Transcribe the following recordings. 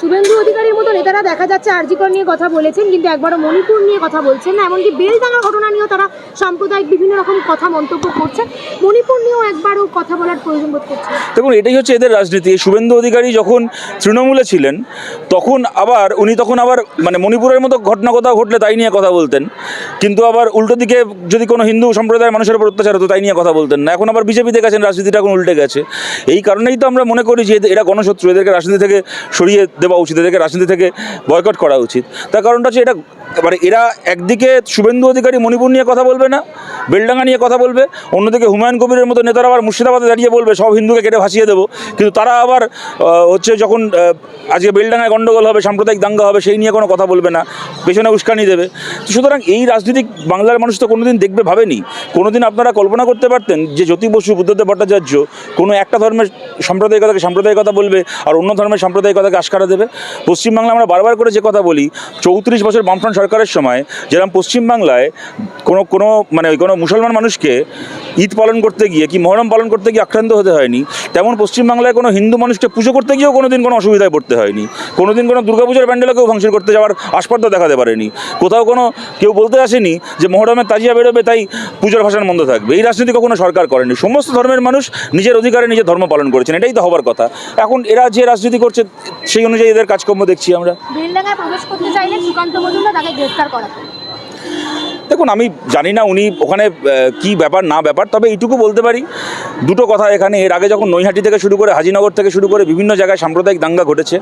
শুভেন্দু অধিকারীর মতো নেতারা দেখা যাচ্ছে আরজিকর নিয়ে কথা বলেছেন, কিন্তু একবারও মণিপুর নিয়ে কথা বলছেন না, এমনকি বেলডাঙ্গার ঘটনা নিয়েও তারা সাম্প্রদায়িক বিভিন্ন রকম কথা মন্তব্য করছেন। মণিপুর নিয়েও একবারও কথা বলার প্রয়োজন বোধ করছেন দেখুন, এটাই হচ্ছে এদের রাজনীতি। শুভেন্দু অধিকারী যখন তৃণমূলে ছিলেন, তখন আবার, উনি তখন আবার মানে মণিপুরের মতো ঘটনা কোথাও ঘটলে তাই নিয়ে কথা বলতেন। কিন্তু আবার উল্টো দিকে যদি কোনো হিন্দু সম্প্রদায়ের মানুষের উপর অত্যাচার হতো, তাই নিয়ে কথা বলতেন না। এখন আবার বিজেপিতে গেছেন, রাজনীতিটা এখন উল্টে গেছে। এই কারণেই তো আমরা মনে করি যে এরা গণশত্রু, এদেরকে রাজনীতি থেকে সরিয়ে দেওয়া উচিত এদেরকে রাজনীতি থেকে বয়কট করা উচিত। তার কারণটা হচ্ছে এটা মানে এরা একদিকে শুভেন্দু অধিকারী মণিপুর নিয়ে কথা বলবে না, বেলডাঙ্গা নিয়ে কথা বলবে, অন্যদিকে হুমায়ুন কবিরের মতো নেতারা আবার মুর্শিদাবাদে দাঁড়িয়ে বলবে, সব হিন্দুকে কেটে ভাসিয়ে দেবো। কিন্তু তারা আবার হচ্ছে যখন আজকে বেলডাঙ্গায় গণ্ডগোল হবে, সাম্প্রদায়িক দাঙ্গা হবে, সেই নিয়ে কোনো কথা বলবে না, পেছনে উস্কানি দেবে। সুতরাং এই রাজনীতিক বাংলার মানুষ তো কোনোদিন দেখবে, ভাবেনি। কোনোদিন আপনারা কল্পনা করতে পারতেন যে জ্যোতি বসু, বুদ্ধদেব ভট্টাচার্য কোনো একটা ধর্মের সাম্প্রদায়িকতাকে সাম্প্রদায়িকতা বলবে আর অন্য ধর্মের সাম্প্রদায়িকতাকে আশকারা দেবে। পশ্চিমবাংলা আমরা বারবার করে যে কথা বলি, চৌত্রিশ বছর বামফ্রন্ট সরকারের সময় যেরকম পশ্চিমবাংলায় কোনো কোনো মানে কোনো মুসলমান মানুষকে ঈদ পালন করতে গিয়ে কি মহরম পালন করতে গিয়ে আক্রান্ত হতে হয়নি, তেমন পশ্চিমবাংলায় কোনো হিন্দু মানুষকে পুজো করতে গিয়েও কোনো দিন কোনো অসুবিধায় পড়তে হয়নি, কোনোদিন কোনো দুর্গাপূজার প্যান্ডেলকেও ভাঙচুর করতে যাওয়ার আস্পর্ধা দেখাতে পারেনি, কোথাও কোনো, কেউ বলতে আসেনি যে মহরমের তাজিয়া বেরোবে তাই পুজোর ভাষণ বন্ধ থাকবে, এই রাজনীতি কখনো সরকার করেনি, সমস্ত ধর্মের মানুষ নিজের অধিকারে নিজের ধর্ম পালন করেছেন, এটাই তো হবার কথা, এখন এরা যে রাজনীতি করছে সেই অনুযায়ী এদের কাজকর্ম দেখছি আমরা। তাকে গ্রেফতার করা। দেখুন, আমি জানি না উনি ওখানে কি ব্যাপার, না ব্যাপার, তবে এইটুকু বলতে পারি। দুটো কথা এখানে, এর আগে যখন নৈহাটি থেকে শুরু করে হাজিনগর থেকে শুরু করে বিভিন্ন জায়গায় সাম্প্রদায়িক দাঙ্গা ঘটেছে,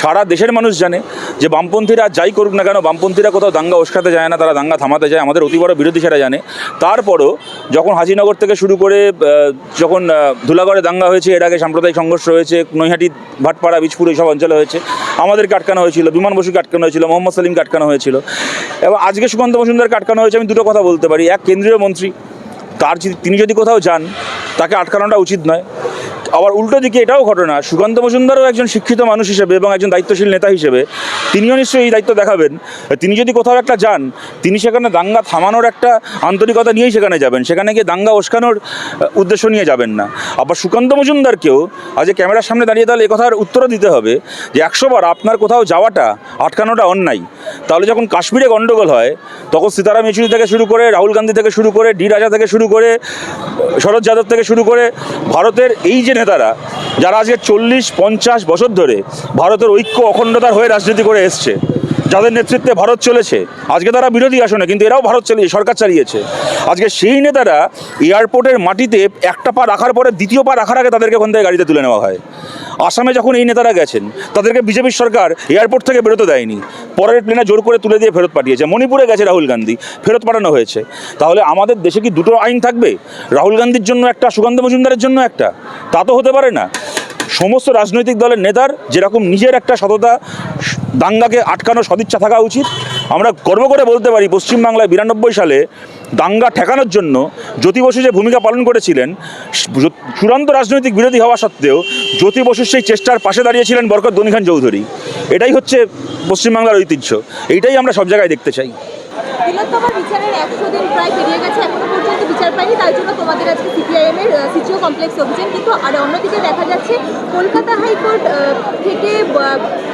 সারা দেশের মানুষ জানে যে বামপন্থীরা যাই করুক না কেন, বামপন্থীরা কোথাও দাঙ্গা উস্কাতে যায় না, তারা দাঙ্গা থামাতে যায়, আমাদের অতি বড় বিরোধী সেটা জানে। তারপরও যখন হাজিনগর থেকে শুরু করে যখন ধুলাগড়ে দাঙ্গা হয়েছে, এর আগে সাম্প্রদায়িক সংঘর্ষ হয়েছে, নৈহাটি, ভাটপাড়া, বীজপুর এইসব অঞ্চলে হয়েছে, আমাদেরকে আটকানো হয়েছিল, বিমান বসুকে আটকানো হয়েছিল, মোহাম্মদ সালিমকে আটকানো হয়েছিল। এবং আজকে সুকান্ত মজুমদারকে আটকানো হয়েছে, আমি দুটো কথা বলতে পারি। এক কেন্দ্রীয় মন্ত্রী, তার তিনি যদি কোথাও যান, তাকে আটকানোটা উচিত নয়। আবার উল্টো দিকে এটাও ঘটনা, সুকান্ত মজুমদারও একজন শিক্ষিত মানুষ হিসেবে এবং একজন দায়িত্বশীল নেতা হিসেবে, তিনিও নিশ্চয়ই এই দায়িত্ব দেখাবেন। তিনি যদি কোথাও একটা যান, তিনি সেখানে দাঙ্গা থামানোর একটা আন্তরিকতা নিয়েই সেখানে যাবেন, সেখানে গিয়ে দাঙ্গা ওস্কানোর উদ্দেশ্য নিয়ে যাবেন না। আবার সুকান্ত মজুমদারকেও আজ ক্যামেরার সামনে দাঁড়িয়ে তাহলে কথার উত্তরও দিতে হবে যে একশোবার আপনার কোথাও যাওয়াটা আটকানোটা অন্যায়। তাহলে যখন কাশ্মীরে গণ্ডগোল হয়, তখন সীতারাম ইয়েচুরি থেকে শুরু করে, রাহুল গান্ধী থেকে শুরু করে, ডি রাজা থেকে শুরু করে, শরৎ যাদব থেকে শুরু করে, ভারতের এই যে নেতারা যারা আজকে চল্লিশ পঞ্চাশ বছর ধরে ভারতের ঐক্য অখণ্ডতার হয়ে রাজনীতি করে এসছে। যাদের নেতৃত্বে ভারত চলেছে। আজকে তারা বিরোধী আসনে, কিন্তু এরাও ভারত চালিয়ে, সরকার চালিয়েছে। আজকে সেই নেতারা এয়ারপোর্টের মাটিতে একটা পা রাখার পরে দ্বিতীয় পা রাখার আগে তাদেরকে ওখান থেকে গাড়িতে তুলে নেওয়া হয়। আসামে যখন এই নেতারা গেছেন, তাদেরকে বিজেপির সরকার এয়ারপোর্ট থেকে বেরোতে দেয়নি। পরের প্লেনে জোর করে তুলে দিয়ে ফেরত পাঠিয়েছে। মণিপুরে গেছে রাহুল গান্ধী, ফেরত পাঠানো হয়েছে। তাহলে আমাদের দেশে কি দুটো আইন থাকবে? রাহুল গান্ধীর জন্য একটা, সুকান্ত মজুমদারের জন্য একটা? তা তো হতে পারে না। সমস্ত রাজনৈতিক দলের নেতার যেরকম নিজের একটা সততা, দাঙ্গাকে আটকানোর সদিচ্ছা থাকা উচিত। আমরা গর্ব করে বলতে পারি, পশ্চিমবাংলায় বিরানব্বই সালে দাঙ্গা ঠেকানোর জন্য জ্যোতি বসু যে ভূমিকা পালন করেছিলেন, চূড়ান্ত রাজনৈতিক বিরোধী হওয়া সত্ত্বেও জ্যোতি বসুর সেই চেষ্টার পাশে দাঁড়িয়েছিলেন বরকত গনি খান চৌধুরী। এটাই হচ্ছে পশ্চিমবাংলার ঐতিহ্য। এইটাই আমরা সব জায়গায় দেখতে চাই। তিলোত্তমার বিচারের একশো দিন প্রায় পেরিয়ে গেছে, এখনও পর্যন্ত বিচার পাইনি তাই জন্য তোমাদের আজকে সিপিআইএম এর কমপ্লেক্স অভিযান। কিন্তু আর অন্যদিকে দেখা যাচ্ছে, কলকাতা হাইকোর্ট থেকে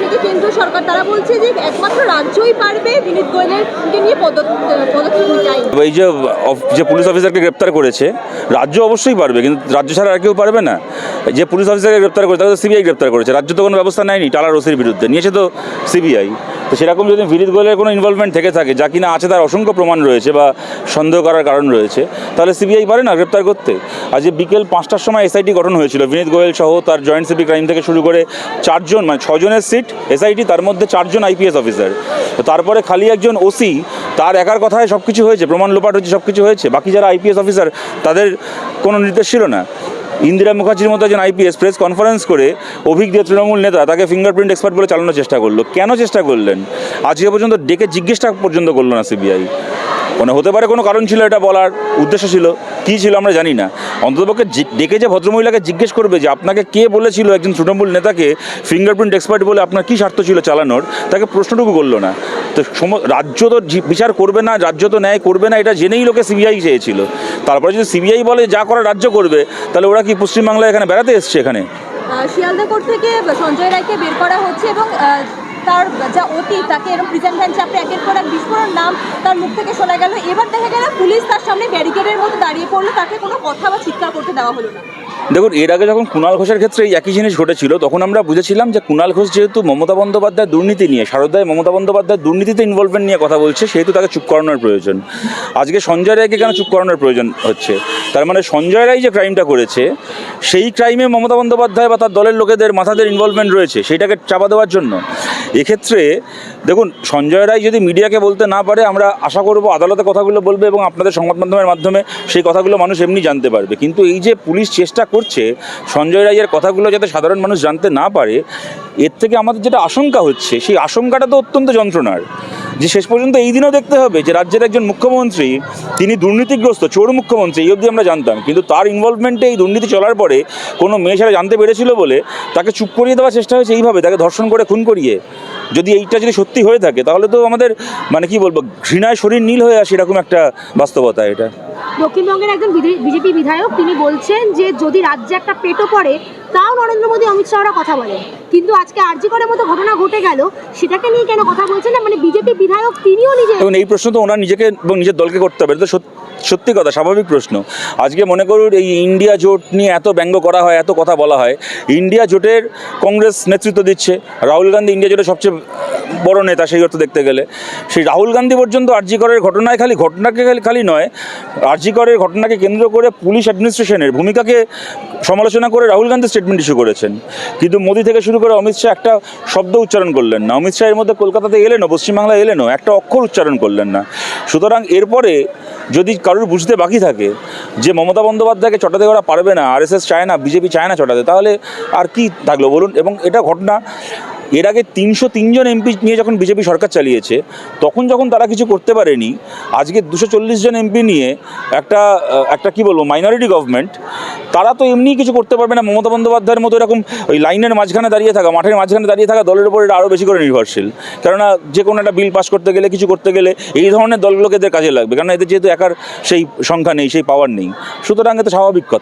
থেকে সরকার, তারা বলছে যে একমাত্র রাজ্যই পারবে বিনীত নিয়ে পদক্ষেপ নিতে এই যে যে পুলিশ অফিসারকে গ্রেপ্তার করেছে, রাজ্য অবশ্যই পারবে, কিন্তু রাজ্য ছাড়া আর কেউ পারবে না। যে পুলিশ অফিসারকে গ্রেপ্তার করেছে, তাকে সিবিআই গ্রেপ্তার করেছে। রাজ্য তো কোনো ব্যবস্থা নেয়নি টালার ওসির বিরুদ্ধে, নিয়েছে তো সিবিআই। তো সেরকম যদি বিনীত গোয়েলের কোনো ইনভলভমেন্ট থেকে থাকে, যা কিনা আছে তার অসংখ্য প্রমাণ রয়েছে বা সন্দেহ করার কারণ রয়েছে। তাহলে সিবিআই পারে না গ্রেপ্তার করতে? আজ বিকেল পাঁচটার সময় এসআইটি গঠন হয়েছিল। বিনীত গোয়েল সহ তার জয়েন্ট সিপি ক্রাইম থেকে শুরু করে চারজন মানে ছজনের সিট, এসআইটি, তার মধ্যে চারজন আইপিএস অফিসার। তো তারপরে খালি একজন ওসি, তার একার কথায় সব কিছু হয়েছে, প্রমাণ লোপাট হয়েছে সব কিছু হয়েছে। বাকি যারা আইপিএস অফিসার, তাদের কোনো নির্দেশ ছিল না। ইন্দিরা মুখার্জির মতো একজন আইপিএস প্রেস কনফারেন্স করে অভিজ্ঞ তৃণমূল নেতা তাকে ফিঙ্গারপ্রিন্ট এক্সপার্ট বলে চালানোর চেষ্টা করল। কেন চেষ্টা করলেন? আজকে পর্যন্ত ডেকে জিজ্ঞেসটা পর্যন্ত করল না সিবিআই। মানে হতে পারে কোনো কারণ ছিল এটা বলার উদ্দেশ্য ছিল, কী ছিল আমরা জানি না। অন্ততপক্ষে ডেকে যে ভদ্রমহিলাকে জিজ্ঞেস করবে যে আপনাকে কে বলেছিল একজন তৃণমূল নেতাকে ফিঙ্গারপ্রিন্ট এক্সপার্ট বলে আপনার কী স্বার্থ ছিল চালানোর, তাকে প্রশ্নটুকু করল না। তো রাজ্য তো বিচার করবে না, রাজ্য তো ন্যায় করবে না, এটা জেনেই লোকে সিবিআই চেয়েছিল। তারপরে যদি সিবিআই বলে যা করা রাজ্য করবে, তাহলে ওরা কি পশ্চিমবাংলায় এখানে বেড়াতে এসছে এখানে? শিয়ালদা কোর্ট থেকে সঞ্জয় রায়কে বের করা হচ্ছে এবং তার যা অতীত, তাকে এরকম প্রিজেন্ট ভ্যান চাপে একের পর এক বিস্ফোরণ, নাম তার মুখ থেকে শোনা গেল। এবার দেখা গেল পুলিশ তার সামনে ব্যারিকেডের মতো দাঁড়িয়ে পড়ল, তাকে কোনো কথা বা চিৎকার করতে দেওয়া হলো না। দেখুন, এর আগে যখন কুণাল ঘোষের ক্ষেত্রে এই একই জিনিস ঘটেছিল, তখন আমরা বুঝেছিলাম যে কুণাল ঘোষ যেহেতু মমতা বন্দ্যোপাধ্যায় দুর্নীতি নিয়ে শারদায় মমতা বন্দ্যোপাধ্যায় দুর্নীতিতে ইনভলভমেন্ট নিয়ে কথা বলছে, সেহেতু তাকে চুপ করানোর প্রয়োজন। আজকে সঞ্জয় রায়কে কেন চুপ করানোর প্রয়োজন হচ্ছে? তার মানে সঞ্জয় রায় যে ক্রাইমটা করেছে, সেই ক্রাইমে মমতা বন্দ্যোপাধ্যায় বা তার দলের লোকেদের, মাথাদের ইনভলভমেন্ট রয়েছে, সেটাকে চাপা দেওয়ার জন্য? এক্ষেত্রে দেখুন, সঞ্জয় রায় যদি মিডিয়াকে বলতে না পারে, আমরা আশা করব আদালতে কথাগুলো বলবে এবং আপনাদের সংবাদ মাধ্যমের মাধ্যমে সেই কথাগুলো মানুষ এমনি জানতে পারবে। কিন্তু এই যে পুলিশ চেষ্টা করছে সঞ্জয় রায়ের কথাগুলো যাতে সাধারণ মানুষ জানতে না পারে, এর থেকে আমাদের যেটা আশঙ্কা হচ্ছে, সেই আশঙ্কাটা তো অত্যন্ত যন্ত্রণার। যে শেষ পর্যন্ত এই দিনও দেখতে হবে যে রাজ্যের একজন মুখ্যমন্ত্রী, তিনি দুর্নীতিগ্রস্ত, চোর মুখ্যমন্ত্রী, এই অবধি আমরা জানতাম। কিন্তু তার ইনভলভমেন্টে এই দুর্নীতি চলার পরে কোনো মেয়ে সেটা জানতে পেরেছিল বলে তাকে চুপ করিয়ে দেওয়ার চেষ্টা হয়েছে এইভাবে, তাকে ধর্ষণ করে, খুন করিয়ে। যদি এইটা যদি সত্যি হয়ে থাকে, তাহলে তো আমাদের মানে কি বলব, ঘৃণায় শরীর নীল হয়ে আসে এরকম একটা বাস্তবতা এটা। দক্ষিণবঙ্গের একজন বিজেপি বিধায়ক, তিনি বলছেন যে যদি রাজ্যে একটা পেটো পড়ে, তাও নরেন্দ্র মোদী অমিত শাহরা কথা বলে কিন্তু আজকে আরজি করার মতো ঘটনা ঘটে গেল, সেটাকে নিয়ে কেন কথা বলছেন না? মানে বিজেপি বিধায়ক তিনিও নিজে এবং এই প্রশ্ন তো ওনার নিজেকে এবং নিজের দলকে করতে হবে, এটা তো সত- সত্যি কথা, স্বাভাবিক প্রশ্ন। আজকে মনে করুন, এই ইন্ডিয়া জোট নিয়ে এত ব্যঙ্গ করা হয়, এত কথা বলা হয়, ইন্ডিয়া জোটের কংগ্রেস নেতৃত্ব দিচ্ছে, রাহুল গান্ধী ইন্ডিয়া জোটের সবচেয়ে বড় নেতা, সেই অর্থ দেখতে গেলে। সেই রাহুল গান্ধী পর্যন্ত আরজি করের ঘটনায় খালি, ঘটনাকে খালি নয়, আরজি করের ঘটনাকে কেন্দ্র করে পুলিশ অ্যাডমিনিস্ট্রেশনের ভূমিকাকে সমালোচনা করে রাহুল গান্ধী স্টেটমেন্ট ইস্যু করেছেন। কিন্তু মোদি থেকে শুরু করে অমিত শাহ একটা শব্দ উচ্চারণ করলেন না। অমিত শাহ এর মধ্যে কলকাতাতে এলেনও, পশ্চিমবাংলায় এলেনও, একটা অক্ষর উচ্চারণ করলেন না। সুতরাং এরপরে যদি কারোর বুঝতে বাকি থাকে যে মমতা বন্দ্যোপাধ্যায়কে চটাতে ওরা পারবে না আরএসএস চায় না বিজেপি চায় না চটাতে, তাহলে আর কি থাকল বলুন? এবং এটা ঘটনা এর আগে তিনশো তিনজন এমপি নিয়ে যখন বিজেপি সরকার চালিয়েছে, তখন যখন তারা কিছু করতে পারেনি, আজকে দুশো চল্লিশ জন এমপি নিয়ে একটা একটা কি বলব মাইনরিটি গভর্নমেন্ট তারা তো এমনি কিছু করতে পারবে না। মমতা বন্দ্যোপাধ্যায়ের মতো এরকম ওই লাইনের মাঝখানে দাঁড়িয়ে থাকা, মাঠের মাঝখানে দাঁড়িয়ে থাকা দলের উপর আরও বেশি করে নির্ভরশীল। কেননা যে কোনো একটা বিল পাস করতে গেলে, কিছু করতে গেলে এই ধরনের দলগুলোকে এদের কাজে লাগবে। কারণ এদের যেহেতু একার সেই সংখ্যা নেই, সেই পাওয়ার নেই। সুতরাং এতে স্বাভাবিক কথা।